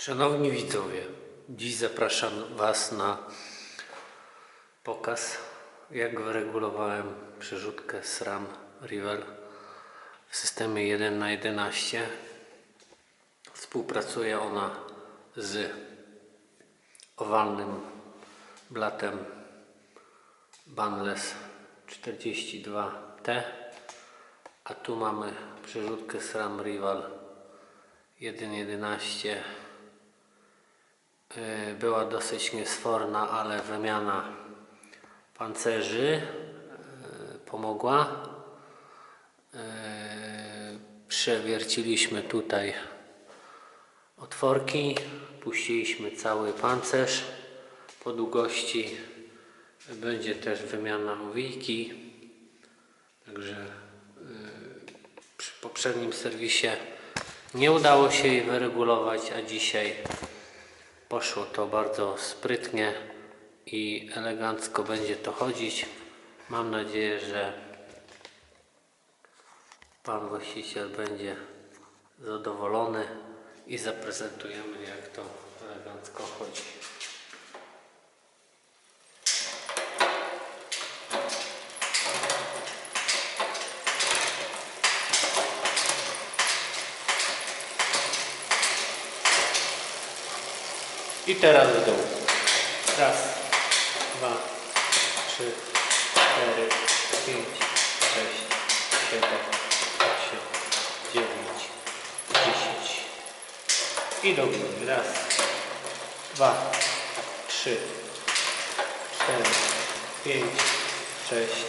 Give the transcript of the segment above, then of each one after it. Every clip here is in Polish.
Szanowni widzowie, dziś zapraszam Was na pokaz, jak wyregulowałem przerzutkę SRAM Rival w systemie 1 na 11 Współpracuje ona z owalnym blatem Banless 42T, a tu mamy przerzutkę SRAM Rival 1.11 Yy, była dosyć niesforna, ale wymiana pancerzy yy, pomogła. Yy, Przewierciliśmy tutaj otworki, puściliśmy cały pancerz po długości. Będzie też wymiana owijki. Także przy poprzednim serwisie nie udało się jej wyregulować, a dzisiaj poszło to bardzo sprytnie i elegancko będzie to chodzić. Mam nadzieję, że pan właściciel będzie zadowolony i zaprezentujemy jak to elegancko chodzi. I teraz w dół. Raz, dwa, trzy, cztery, pięć, sześć, siedem, osiem, dziewięć, dziesięć. I do góry. Raz, dwa, trzy, cztery, pięć, sześć,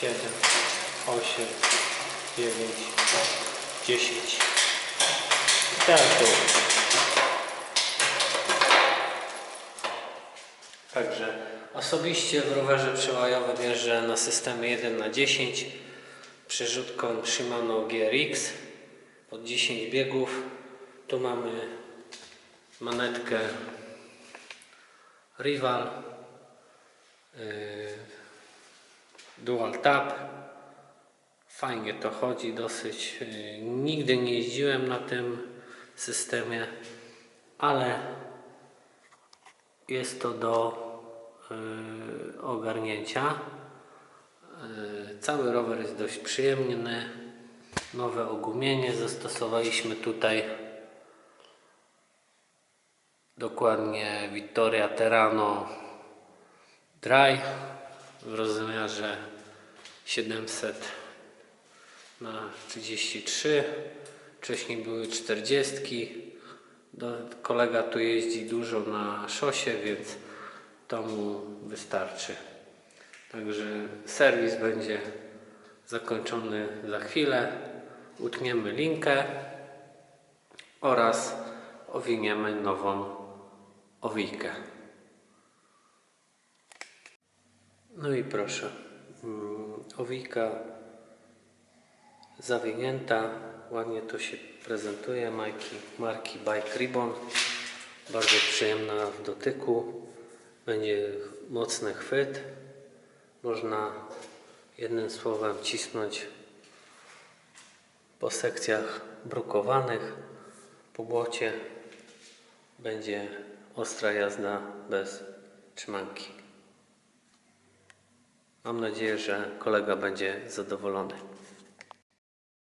siedem, osiem, dziewięć, dziesięć. I teraz w. Także osobiście w rowerze przełajowym jeżdżę na systemie 1 na 10 przerzutką Shimano GRX pod 10 biegów. Tu mamy manetkę Rival yy, Dual Tap. Fajnie to chodzi dosyć. Yy, Nigdy nie jeździłem na tym systemie, ale jest to do y, ogarnięcia. Y, cały rower jest dość przyjemny. Nowe ogumienie zastosowaliśmy tutaj. Dokładnie Vittoria Terrano Dry w rozmiarze 700 na 33. Wcześniej były 40. Kolega tu jeździ dużo na szosie, więc to mu wystarczy. Także serwis będzie zakończony za chwilę. Utniemy linkę oraz owiniemy nową owijkę. No i proszę, mm, owijka zawinięta, ładnie to się prezentuje, marki, marki Bike Ribbon, bardzo przyjemna w dotyku, będzie mocny chwyt, można jednym słowem cisnąć po sekcjach brukowanych, po błocie, będzie ostra jazda bez trzymanki. Mam nadzieję, że kolega będzie zadowolony.